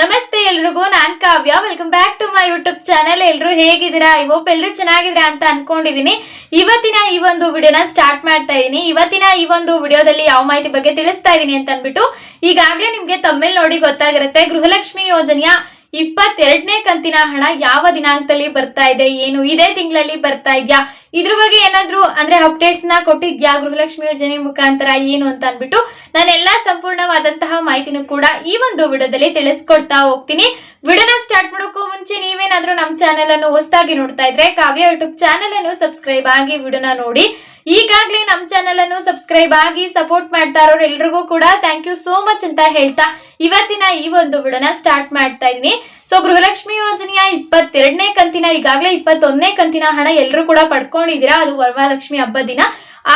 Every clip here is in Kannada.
ನಮಸ್ತೆ ಎಲ್ರಿಗೂ, ನಾನ್ Kavya. Welcome back to my YouTube channel ಎಲ್ರು ಹೇಗಿದ್ದೀರಾ? ಹೋಪ್ ಎಲ್ರು ಚೆನ್ನಾಗಿದ್ದೀರಾ ಅಂತ ಅನ್ಕೊಂಡಿದೀನಿ. ಇವತ್ತಿನ ಈ ಒಂದು ವಿಡಿಯೋನ ಸ್ಟಾರ್ಟ್ ಮಾಡ್ತಾ ಇದೀನಿ. ಇವತ್ತಿನ ಈ ಒಂದು ವಿಡಿಯೋದಲ್ಲಿ ಯಾವ ಮಾಹಿತಿ ಬಗ್ಗೆ ತಿಳಿಸ್ತಾ ಇದೀನಿ ಅಂತ ಅನ್ಬಿಟ್ಟು ಈಗಾಗಲೇ ನಿಮ್ಗೆ ತಮ್ಮೇಲ್ ನೋಡಿ ಗೊತ್ತಾಗಿರುತ್ತೆ, ಗೃಹಲಕ್ಷ್ಮಿ ಯೋಜನೆಯ ಇಪ್ಪತ್ತೆರಡನೇ ಕಂತಿನ ಹಣ ಯಾವ ದಿನಾಂಕದಲ್ಲಿ ಬರ್ತಾ ಇದೆ, ಏನು ಇದೇ ತಿಂಗಳಲ್ಲಿ ಬರ್ತಾ ಇದೆಯಾ ಇದ್ರ ಬಗ್ಗೆ ಏನಾದ್ರು ಅಂದ್ರೆ ಅಪ್ಡೇಟ್ಸ್ನ ಕೊಟ್ಟಿದ್ಯಾ ಗೃಹಲಕ್ಷ್ಮಿ ಯೋಜನೆ ಮುಖಾಂತರ ಏನು ಅಂತ ಅನ್ಬಿಟ್ಟು ನಾನೆಲ್ಲ ಸಂಪೂರ್ಣವಾದಂತಹ ಮಾಹಿತಿನೂ ಕೂಡ ಈ ಒಂದು ವಿಡಿಯೋದಲ್ಲಿ ತಿಳಿಸ್ಕೊಡ್ತಾ ಹೋಗ್ತೀನಿ. ವಿಡಿಯೋನ ಸ್ಟಾರ್ಟ್ ಮಾಡೋಕ್ಕೂ ಮುಂಚೆ ನೀವೇನಾದ್ರೂ ನಮ್ಮ ಚಾನೆಲ್ ಅನ್ನು ಹೊಸದಾಗಿ ನೋಡ್ತಾ ಇದ್ರೆ ಕಾವ್ಯ ಯೂಟ್ಯೂಬ್ ಚಾನೆಲ್ ಅನ್ನು ಸಬ್ಸ್ಕ್ರೈಬ್ ಆಗಿ ವಿಡಿಯೋನ ನೋಡಿ. ಈಗಾಗಲೇ ನಮ್ಮ ಚಾನೆಲ್ ಅನ್ನು ಸಬ್ಸ್ಕ್ರೈಬ್ ಆಗಿ ಸಪೋರ್ಟ್ ಮಾಡ್ತಾ ಇರೋರು ಎಲ್ರಿಗೂ ಕೂಡ ಥ್ಯಾಂಕ್ ಯು ಸೋ ಮಚ್ ಅಂತ ಹೇಳ್ತಾ ಇವತ್ತಿನ ಈ ಒಂದು ಬಿಡನ ಸ್ಟಾರ್ಟ್ ಮಾಡ್ತಾ ಇದೀನಿ ಸೊ ಗೃಹಲಕ್ಷ್ಮಿ ಯೋಜನೆಯ ಇಪ್ಪತ್ತೆರಡನೇ ಕಂತಿನ, ಈಗಾಗಲೇ ಇಪ್ಪತ್ತೊಂದನೇ ಕಂತಿನ ಹಣ ಎಲ್ಲರೂ ಕೂಡ ಪಡ್ಕೊಂಡಿದ್ದೀರಾ? ಅದು ವರಮಹಾಲಕ್ಷ್ಮಿ ಹಬ್ಬದ ದಿನ,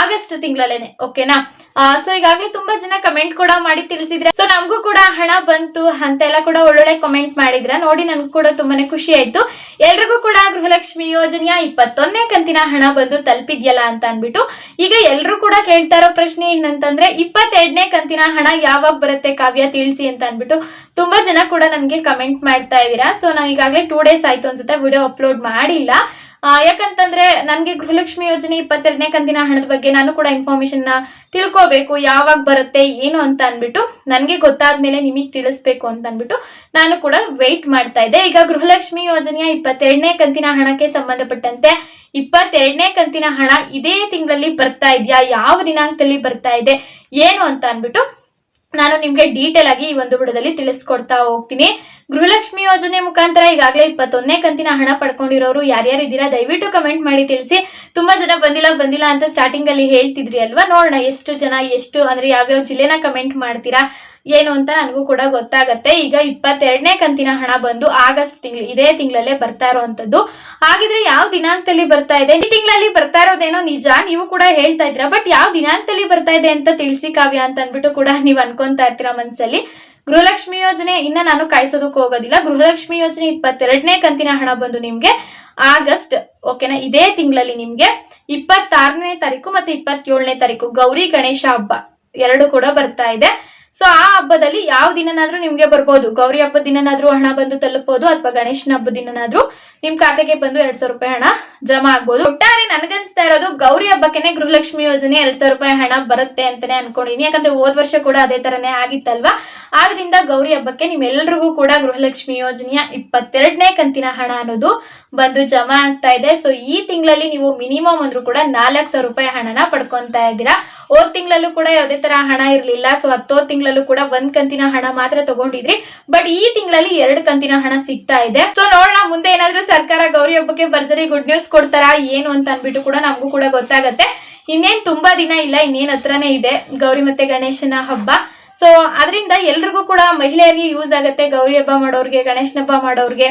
ಆಗಸ್ಟ್ ತಿಂಗಳಲ್ಲೇನೆ ಓಕೆನಾ ಸೊ ಈಗಾಗಲೇ ತುಂಬಾ ಜನ ಕಮೆಂಟ್ ಕೂಡ ಮಾಡಿ ತಿಳಿಸಿದ್ರೆ ಸೊ ನಮಗೂ ಕೂಡ ಹಣ ಬಂತು ಅಂತೆಲ್ಲ ಕೂಡ ಒಳ್ಳೊಳ್ಳೆ ಕಮೆಂಟ್ ಮಾಡಿದ್ರ ನೋಡಿ ನನ್ಗೂ ಕೂಡ ತುಂಬಾನೇ ಖುಷಿ ಆಯ್ತು. ಎಲ್ರಿಗೂ ಕೂಡ ಗೃಹಲಕ್ಷ್ಮಿ ಯೋಜನೆಯ ಇಪ್ಪತ್ತೊಂದನೇ ಕಂತಿನ ಹಣ ಬಂದು ತಲುಪಿದ್ಯಲ್ಲ ಅಂತ ಅನ್ಬಿಟ್ಟು ಈಗ ಎಲ್ರು ಕೂಡ ಕೇಳ್ತಾ ಇರೋ ಪ್ರಶ್ನೆ ಏನಂತಂದ್ರೆ, ಇಪ್ಪತ್ತೆರಡನೇ ಕಂತಿನ ಹಣ ಯಾವಾಗ ಬರುತ್ತೆ ಕಾವ್ಯ ತಿಳಿಸಿ ಅಂತ ಅನ್ಬಿಟ್ಟು ತುಂಬಾ ಜನ ಕೂಡ ನನಗೆ ಕಮೆಂಟ್ ಮಾಡ್ತಾ ಇದ್ದೀರಾ. ಸೊ ನಾನು ಈಗಾಗಲೇ ಟೂ ಡೇಸ್ ಆಯ್ತು ಅನ್ಸುತ್ತೆ ವಿಡಿಯೋ ಅಪ್ಲೋಡ್ ಮಾಡಿಲ್ಲ. ಯಾಕಂತಂದ್ರೆ ನನಗೆ ಗೃಹಲಕ್ಷ್ಮಿ ಯೋಜನೆ ಇಪ್ಪತ್ತೆರಡನೇ ಕಂತಿನ ಹಣದ ಬಗ್ಗೆ ನಾನು ಕೂಡ ಇನ್ಫಾರ್ಮೇಶನ್ನ ತಿಳ್ಕೋಬೇಕು, ಯಾವಾಗ ಬರುತ್ತೆ, ಏನು ಅಂತ ಅನ್ಬಿಟ್ಟು ನನಗೆ ಗೊತ್ತಾದ್ಮೇಲೆ ನಿಮಗೆ ತಿಳಿಸ್ಬೇಕು ಅಂತ ಅನ್ಬಿಟ್ಟು ನಾನು ಕೂಡ ವೆಯ್ಟ್ ಮಾಡ್ತಾ ಇದ್ದೆ. ಈಗ ಗೃಹಲಕ್ಷ್ಮಿ ಯೋಜನೆಯ ಇಪ್ಪತ್ತೆರಡನೇ ಕಂತಿನ ಹಣಕ್ಕೆ ಸಂಬಂಧಪಟ್ಟಂತೆ ಇಪ್ಪತ್ತೆರಡನೇ ಕಂತಿನ ಹಣ ಇದೇ ತಿಂಗಳಲ್ಲಿ ಬರ್ತಾ ಇದೆಯಾ? ಯಾವ ದಿನಾಂಕದಲ್ಲಿ ಬರ್ತಾ ಇದೆ? ಏನು ಅಂತ ಅನ್ಬಿಟ್ಟು ನಾನು ನಿಮ್ಗೆ ಡೀಟೇಲ್ ಆಗಿ ಈ ಒಂದು ಬಿಡದಲ್ಲಿ ತಿಳಿಸ್ಕೊಡ್ತಾ ಹೋಗ್ತೀನಿ. ಗೃಹಲಕ್ಷ್ಮಿ ಯೋಜನೆ ಮುಖಾಂತರ ಈಗಾಗಲೇ ಇಪ್ಪತ್ತೊಂದನೇ ಕಂತಿನ ಹಣ ಪಡ್ಕೊಂಡಿರೋರು ಯಾರ್ಯಾರಿದ್ದೀರಾ ದಯವಿಟ್ಟು ಕಮೆಂಟ್ ಮಾಡಿ ತಿಳಿಸಿ. ತುಂಬಾ ಜನ ಬಂದಿಲ್ಲ ಬಂದಿಲ್ಲ ಅಂತ ಸ್ಟಾರ್ಟಿಂಗ್ ಅಲ್ಲಿ ಹೇಳ್ತಿದ್ರಿ ಅಲ್ವಾ? ನೋಡೋಣ ಎಷ್ಟು ಜನ, ಎಷ್ಟು, ಅಂದ್ರೆ ಯಾವ್ಯಾವ ಜಿಲ್ಲೆನ ಕಮೆಂಟ್ ಮಾಡ್ತೀರಾ? ಏನು ಅಂತ ನನಗೂ ಕೂಡ ಗೊತ್ತಾಗತ್ತೆ. ಈಗ ಇಪ್ಪತ್ತೆರಡನೇ ಕಂತಿನ ಹಣ ಬಂದು ಆಗಸ್ಟ್ ತಿಂಗಳು, ಇದೇ ತಿಂಗಳಲ್ಲೇ ಬರ್ತಾ ಇರೋವಂಥದ್ದು. ಹಾಗಿದ್ರೆ ಯಾವ ದಿನಾಂಕದಲ್ಲಿ ಬರ್ತಾ ಇದೆ? ಈ ತಿಂಗಳಲ್ಲಿ ಬರ್ತಾ ಇರೋದೇನೋ ನಿಜ, ನೀವು ಕೂಡ ಹೇಳ್ತಾ ಇದ್ರ ಬಟ್ ಯಾವ ದಿನಾಂಕದಲ್ಲಿ ಬರ್ತಾ ಇದೆ ಅಂತ ತಿಳಿಸಿ ಕಾವ್ಯ ಅಂತ ಅನ್ಬಿಟ್ಟು ಕೂಡ ನೀವು ಅನ್ಕೊಂತಾ ಇರ್ತೀರಾ ಮನ್ಸಲ್ಲಿ. ಗೃಹಲಕ್ಷ್ಮಿ ಯೋಜನೆ ಇನ್ನ ನಾನು ಕಾಯಿಸೋದಕ್ಕೆ ಹೋಗೋದಿಲ್ಲ. ಗೃಹಲಕ್ಷ್ಮಿ ಯೋಜನೆ ಇಪ್ಪತ್ತೆರಡನೇ ಕಂತಿನ ಹಣ ಬಂದು ನಿಮ್ಗೆ ಆಗಸ್ಟ್, ಓಕೆನಾ, ಇದೇ ತಿಂಗಳಲ್ಲಿ ನಿಮ್ಗೆ ಇಪ್ಪತ್ತಾರನೇ ತಾರೀಕು ಮತ್ತೆ ಇಪ್ಪತ್ತೇಳನೇ ತಾರೀಕು ಗೌರಿ ಗಣೇಶ ಹಬ್ಬ ಎರಡು ಕೂಡ ಬರ್ತಾ ಇದೆ. ಸೊ ಆ ಹಬ್ಬದಲ್ಲಿ ಯಾವ ದಿನನಾದ್ರೂ ನಿಮ್ಗೆ ಬರ್ಬೋದು. ಗೌರಿ ಹಬ್ಬದ ದಿನನಾದ್ರೂ ಹಣ ಬಂದು ತಲುಪಬಹುದು ಅಥವಾ ಗಣೇಶನ ಹಬ್ಬದ ದಿನನಾದ್ರೂ ನಿಮ್ ಖಾತೆಗೆ ಬಂದು ಎರಡ್ ಸಾವಿರ ರೂಪಾಯಿ ಹಣ ಜಮಾ ಆಗ್ಬೋದು. ಒಟ್ಟಾರೆ ನನ್ಗನ್ಸ್ತಾ ಇರೋದು ಗೌರಿ ಹಬ್ಬಕ್ಕೆನೆ ಗೃಹಲಕ್ಷ್ಮಿ ಯೋಜನೆ ಎರಡ್ ಸಾವಿರ ರೂಪಾಯಿ ಹಣ ಬರುತ್ತೆ ಅಂತಾನೆ ಅನ್ಕೊಂಡಿದೀನಿ. ಯಾಕಂದ್ರೆ ಹೋದ್ ವರ್ಷ ಕೂಡ ಅದೇ ತರನೇ ಆಗಿತ್ತಲ್ವಾ? ಆದ್ರಿಂದ ಗೌರಿ ಹಬ್ಬಕ್ಕೆ ನಿಮ್ಮೆಲ್ಲರಿಗೂ ಕೂಡ ಗೃಹಲಕ್ಷ್ಮಿ ಯೋಜನೆಯ ಇಪ್ಪತ್ತೆರಡನೇ ಕಂತಿನ ಹಣ ಅನ್ನೋದು ಬಂದು ಜಮಾ ಆಗ್ತಾ ಇದೆ. ಸೊ ಈ ತಿಂಗಳಲ್ಲಿ ನೀವು ಮಿನಿಮಮ್ ಅಂದ್ರೂ ಕೂಡ ನಾಲ್ಕು ಸಾವಿರ ರೂಪಾಯಿ ಹಣನ ಪಡ್ಕೊಂತ ಇದ್ದೀರಾ. ಹೋದ್ ತಿಂಗಳಲ್ಲೂ ಕೂಡ ಯಾವುದೇ ತರ ಹಣ ಇರ್ಲಿಲ್ಲ. ಸೊ ಹತ್ತೋದ್ ತಿಂಗಳಲ್ಲೂ ಕೂಡ ಒಂದ್ ಕಂತಿನ ಹಣ ಮಾತ್ರ ತಗೊಂಡಿದ್ರಿ. ಬಟ್ ಈ ತಿಂಗಳಲ್ಲಿ ಎರಡು ಕಂತಿನ ಹಣ ಸಿಗ್ತಾ ಇದೆ. ಸೊ ನೋಡೋಣ, ಮುಂದೆ ಏನಾದ್ರೂ ಸರ್ಕಾರ ಗೌರಿ ಹಬ್ಬಕ್ಕೆ ಭರ್ಜರಿ ಗುಡ್ ನ್ಯೂಸ್ ಕೊಡ್ತಾರಾ, ಏನು ಅಂತ ಅನ್ಬಿಟ್ಟು ಕೂಡ ನಮಗೂ ಕೂಡ ಗೊತ್ತಾಗತ್ತೆ. ಇನ್ನೇನ್ ತುಂಬಾ ದಿನ ಇಲ್ಲ, ಇನ್ನೇನ್ ಹತ್ರನೇ ಇದೆ ಗೌರಿ ಮತ್ತೆ ಗಣೇಶನ ಹಬ್ಬ. ಸೊ ಅದರಿಂದ ಎಲ್ರಿಗೂ ಕೂಡ ಮಹಿಳೆಯರಿಗೆ ಯೂಸ್ ಆಗತ್ತೆ ಗೌರಿ ಹಬ್ಬ ಮಾಡೋರ್ಗೆ, ಗಣೇಶನ ಹಬ್ಬ ಮಾಡೋರ್ಗೆ.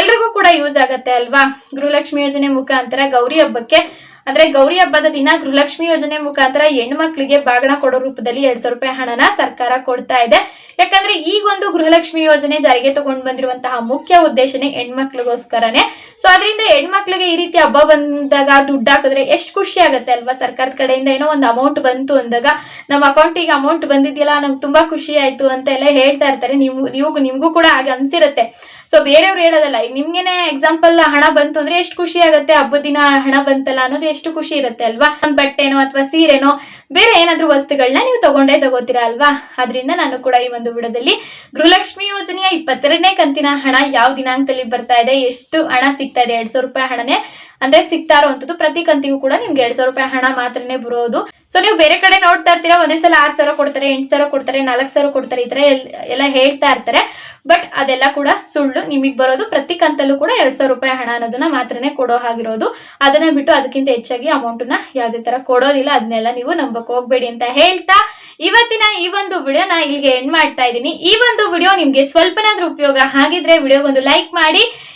ಎಲ್ರಿಗೂ ಕೂಡ ಯೂಸ್ ಆಗತ್ತೆ ಅಲ್ವಾ? ಗೃಹಲಕ್ಷ್ಮಿ ಯೋಜನೆ ಮುಖಾಂತರ ಗೌರಿ ಹಬ್ಬಕ್ಕೆ ಅಂದ್ರೆ ಗೌರಿ ಹಬ್ಬದ ದಿನ ಗೃಹಲಕ್ಷ್ಮಿ ಯೋಜನೆ ಮುಖಾಂತರ ಹೆಣ್ಮಕ್ಳಿಗೆ ಬಾಗಣ ಕೊಡೋ ರೂಪದಲ್ಲಿ ಎರಡ್ ಸಾವಿರ ರೂಪಾಯಿ ಹಣನ ಸರ್ಕಾರ ಕೊಡ್ತಾ ಇದೆ. ಯಾಕಂದ್ರೆ ಈಗ ಒಂದು ಗೃಹಲಕ್ಷ್ಮಿ ಯೋಜನೆ ಜಾರಿಗೆ ತಗೊಂಡ್ ಬಂದಿರುವಂತಹ ಮುಖ್ಯ ಉದ್ದೇಶನೇ ಹೆಣ್ಮಕ್ಳಿಗೋಸ್ಕರನೇ. ಸೊ ಅದರಿಂದ ಹೆಣ್ಮಕ್ಳಿಗೆ ಈ ರೀತಿ ಹಬ್ಬ ಬಂದಾಗ ದುಡ್ಡು ಹಾಕಿದ್ರೆ ಎಷ್ಟು ಖುಷಿ ಆಗುತ್ತೆ ಅಲ್ವಾ? ಸರ್ಕಾರದ ಕಡೆಯಿಂದ ಏನೋ ಒಂದು ಅಮೌಂಟ್ ಬಂತು ಅಂದಾಗ ನಮ್ಮ ಅಕೌಂಟಿಗೆ ಅಮೌಂಟ್ ಬಂದಿದೆಯಲ್ಲ ನಮ್ಗೆ ತುಂಬಾ ಖುಷಿ ಆಯ್ತು ಅಂತ ಎಲ್ಲ ಹೇಳ್ತಾ ಇರ್ತಾರೆ. ನೀವು ನೀವು, ನಿಮ್ಗೂ ಕೂಡ ಹಾಗೆ ಅನ್ಸಿರುತ್ತೆ. ಸೊ ಬೇರೆಯವ್ರು ಹೇಳೋದಲ್ಲ, ಈಗ ನಿಮ್ಗೆನೆ ಎಕ್ಸಾಂಪಲ್ ಹಣ ಬಂತು ಅಂದ್ರೆ ಎಷ್ಟು ಖುಷಿ ಆಗುತ್ತೆ? ಹಬ್ಬದ ದಿನ ಹಣ ಬಂತಲ್ಲ ಅನ್ನೋದು ಎಷ್ಟು ಖುಷಿ ಇರುತ್ತೆ ಅಲ್ವಾ? ಒಂದ್ ಬಟ್ಟೆನೋ ಅಥವಾ ಸೀರೆನೋ, ಬೇರೆ ಏನಾದ್ರೂ ವಸ್ತುಗಳನ್ನ ನೀವು ತಗೊಂಡೇ ತಗೋತೀರಾ ಅಲ್ವಾ? ಅದರಿಂದ ನಾನು ಕೂಡ ಈ ಒಂದು ಬಿಡದಲ್ಲಿ ಗೃಹಲಕ್ಷ್ಮಿ ಯೋಜನೆಯ ಇಪ್ಪತ್ತೆರಡನೇ ಕಂತಿನ ಹಣ ಯಾವ ದಿನಾಂಕದಲ್ಲಿ ಬರ್ತಾ ಇದೆ? ಎಷ್ಟು ಹಣ ಸಿಗ್ತಾ ಇದೆ? ಎರಡ್ ಸಾವಿರ ರೂಪಾಯಿ ಹಣನೇ ಅಂದ್ರೆ ಸಿಗ್ತಾ ಇರುವಂತದ್ದು ಪ್ರತಿ ಕಂತಿಗೂ ಕೂಡ ನಿಮ್ಗೆ ಎರಡ್ ಸಾವಿರ ರೂಪಾಯಿ ಹಣ ಮಾತ್ರನೇ ಬರೋದು. ಸೊ ನೀವು ಬೇರೆ ಕಡೆ ನೋಡ್ತಾ ಇರ್ತೀರಾ, ಒಂದೇ ಸಲ ಆರ್ ಸಾವಿರ ಕೊಡ್ತಾರೆ, ಎಂಟು ಸಾವಿರ ಕೊಡ್ತಾರೆ, ನಾಲ್ಕು ಸಾವಿರ ಕೊಡ್ತಾರೆ, ಈ ತರ ಎಲ್ಲ ಹೇಳ್ತಾ ಇರ್ತಾರೆ. ಬಟ್ ಅದೆಲ್ಲ ಕೂಡ ಸುಳ್ಳು, ನಿಮಗೆ ಬರೋದು ಪ್ರತಿ ಕಂತಲ್ಲೂ ಕೂಡ ಎರಡ್ ಸಾವಿರ ರೂಪಾಯಿ ಹಣ ಅನ್ನೋದನ್ನ ಮಾತ್ರನೇ ಕೊಡೋ ಹಾಗಿರೋದು. ಅದನ್ನ ಬಿಟ್ಟು ಅದಕ್ಕಿಂತ ಹೆಚ್ಚಾಗಿ ಅಮೌಂಟ್ನ ಯಾವುದೇ ತರ ಕೊಡೋದಿಲ್ಲ, ಅದನ್ನೆಲ್ಲ ನೀವು ನಂಬಕ್ ಹೋಗ್ಬೇಡಿ ಅಂತ ಹೇಳ್ತಾ ಇವತ್ತಿನ ಈ ಒಂದು ವಿಡಿಯೋನ ಇಲ್ಲಿಗೆ ಎಂಡ್ ಮಾಡ್ತಾ ಇದ್ದೀನಿ. ಈ ಒಂದು ವಿಡಿಯೋ ನಿಮ್ಗೆ ಸ್ವಲ್ಪನಾದ್ರೂ ಉಪಯೋಗ ಆಗಿದ್ರೆ ವಿಡಿಯೋಗೊಂದು ಲೈಕ್ ಮಾಡಿ.